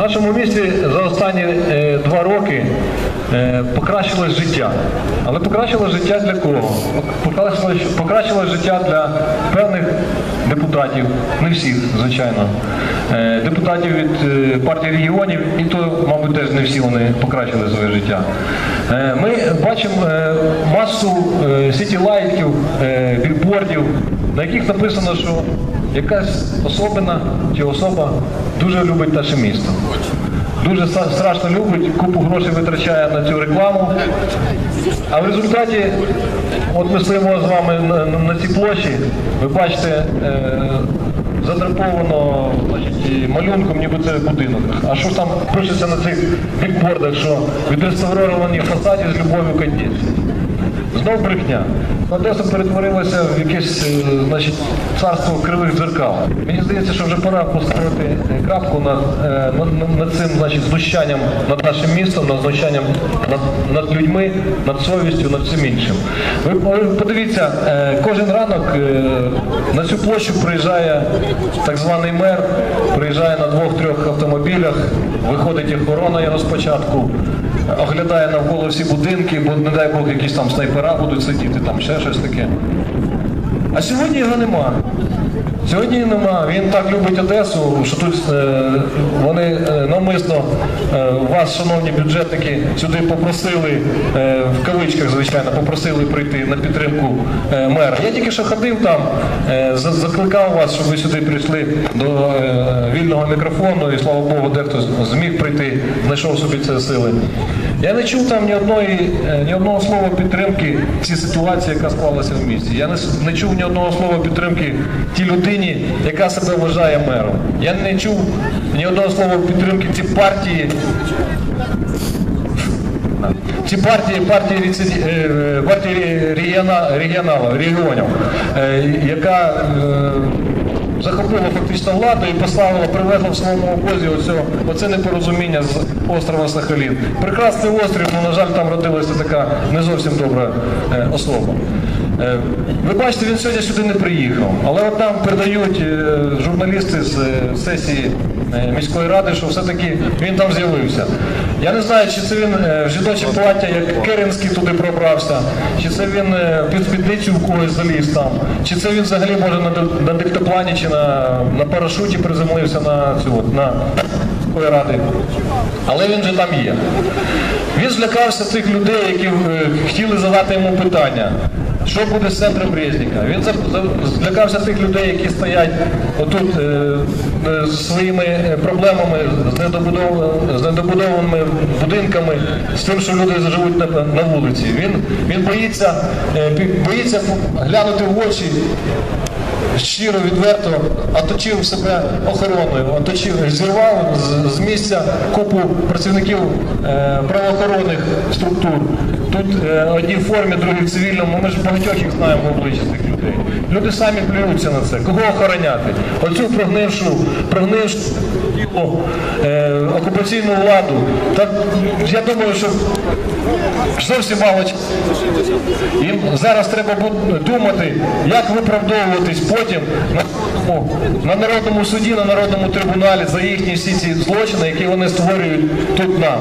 Нашому місті за останні е, два роки е, покращилось життя. Але покращилось життя для кого? Покращилось, покращилось життя для певних депутатів, не всіх, звичайно. Е, депутатів від е, партії регіонів, і то, мабуть, теж не всі вони покращили своє життя. Е, Ми бачимо масу сіті-лайтків, е, білбордів, на яких написано, що якась особина чи особа дуже любить наше місто. Дуже страшно любить, купу грошей витрачає на цю рекламу. А в результаті, от ми стоїмо з вами на, на- цій площі, ви бачите, е, задрапованого малюнком, ніби це будинок. А що там пишеться на цих бікбордах, що відреставровані фасаді з любов'ю к Одесі? Знов брехня. Одеса перетворилася в якесь е, значить, царство кривих дзеркал. Мені здається, що вже пора поставити е, крапку над, е, над, над- над цим значить, знущанням над нашим містом, над знущанням над, над людьми, над совістю, над всім іншим. Ви, подивіться, кожен ранок на цю площу приїжджає так званий мер, приїжджає на двох-трьох автомобілях, виходить охорона його спочатку оглядає навколо всі будинки, бо не дай Бог якісь там снайпера будуть сидіти, там ще щось таке. А сьогодні його нема. Сьогодні нема. Він так любить Одесу, що тут е, вони е, навмисно е, вас, шановні бюджетники, сюди попросили, в кавичках, звичайно, попросили прийти на підтримку мера. Я тільки що ходив там, закликав вас, щоб ви сюди прийшли до вільного мікрофону, і слава Богу, дехто зміг прийти, знайшов собі це сили. Я не чув там ні одної, е, ні одного слова підтримки цій ситуації, яка склалася в місті. Я не, не чув ні одного слова підтримки тій людині, яка себе вважає мером. Я не чув ні одного слова підтримки цій партії. Ці партії, партії, е, партії регіона, регіонала, регіонів, е, яка захопила фактично владу і поставила, привезла в своєму обозі оце, оце непорозуміння з острова Сахалін. Прекрасний острів, але, на жаль, там родилася така не зовсім добра е, особа. Е, Ви бачите, він сьогодні сюди не приїхав, але от нам передають е, журналісти з е, сесії міської ради, що все-таки він там з'явився. Я не знаю, чи це він е, в жіноче плаття, як Керенський туди пробрався, чи це він е, під спідницю в когось заліз там, чи це він взагалі може на, диктоплані чи на, на парашуті приземлився на цю на міської ради. Але він же там є. Він злякався цих людей, які е, хотіли задати йому питання. Що буде з центром Резника? Він злякався тих людей, які стоять отут е, е, з своїми проблемами, з, недобудованими будинками, з тим, що люди живуть на, вулиці. Він, він боїться, боїться глянути в очі щиро, відверто оточив себе охороною, оточив, зірвав з, з місця купу працівників е, правоохоронних структур. Тут е, одні в формі, другі в цивільному. Ми ж багатьох їх знаємо в обличчя цих людей. Люди самі плюються на це. Кого охороняти? Оцю прогнившу, прогнившу е, окупаційну владу. Та я думаю, що зовсім мало їм зараз треба думати, як виправдовуватись потім на, ну, на народному суді, на народному трибуналі за їхні всі ці злочини, які вони створюють тут нам.